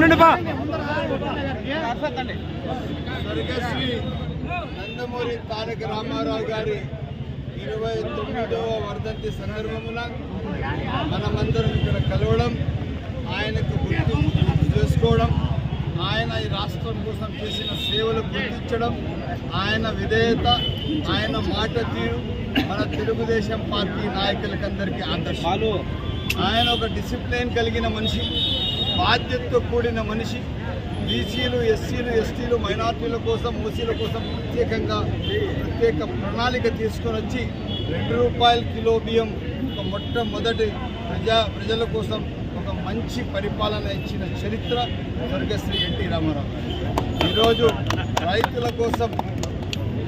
ఉండండి బా. స్వర్గశ్రీ నందమూరి తారక రామారావు గారి ఇరవై తొమ్మిదవ వర్ధంతి సందర్భమున మనమందరం ఇక్కడ కలవడం ఆయనకు గుర్తు గుర్తు చేసుకోవడం ఆయన ఈ రాష్ట్రం కోసం చేసిన సేవలు గుర్తించడం ఆయన విధేయత ఆయన మాట తీరు మన తెలుగుదేశం పార్టీ నాయకులకందరికీ ఆదర్శాలు ఆయన ఒక డిసిప్లిన్ కలిగిన మనిషి. బాధ్యతతో కూడిన మనిషి. బీసీలు ఎస్సీలు ఎస్టీలు మైనార్టీల కోసం ఓసీల కోసం ప్రత్యేకంగా ప్రత్యేక ప్రణాళిక తీసుకొని వచ్చి రెండు రూపాయల కిలో బియ్యం ఒక మొట్టమొదటి ప్రజా ప్రజల కోసం ఒక మంచి పరిపాలన ఇచ్చిన చరిత్ర స్వర్గశ్రీ ఎన్టీ రామారావు ఈరోజు రైతుల కోసం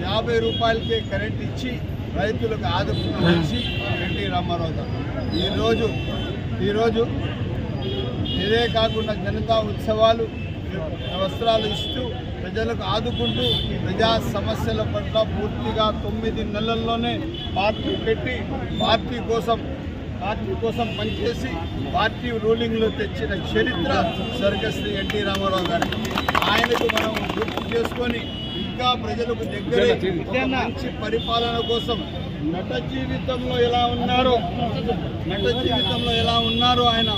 యాభై రూపాయలకే కరెంట్ ఇచ్చి రైతులకు ఆదుకున్న మనిషి ఎన్టీ రామారావు గారు. ఈరోజు ఈరోజు ఇదే కాకుండా జనతా ఉత్సవాలు వస్త్రాలు ఇస్తూ ప్రజలకు ఆదుకుంటూ ప్రజా సమస్యల పట్ల పూర్తిగా తొమ్మిది నెలల్లోనే పార్టీ పెట్టి పార్టీ కోసం పార్టీ కోసం పనిచేసి పార్టీ రూలింగ్లో తెచ్చిన చరిత్ర స్వర్గశ్రీ ఎన్టీ రామారావు గారికి ఆయనకు మనం గుర్తు చేసుకొని ఇంకా ప్రజలకు దగ్గర మంచి పరిపాలన కోసం నట జీవితంలో ఎలా ఉన్నారో నట జీవితంలో ఎలా ఉన్నారో ఆయన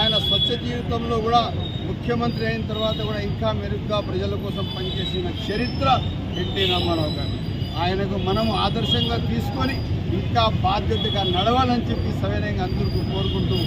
ఆయన స్వచ్ఛ జీవితంలో కూడా ముఖ్యమంత్రి అయిన తర్వాత కూడా ఇంకా మెరుగ్గా ప్రజల కోసం పనిచేసిన చరిత్ర ఎన్టీ రామారావు గారు. ఆయనకు మనం ఆదర్శంగా తీసుకొని ఇంకా బాధ్యతగా నడవాలని చెప్పి సవినయంగా అందరికీ కోరుకుంటూ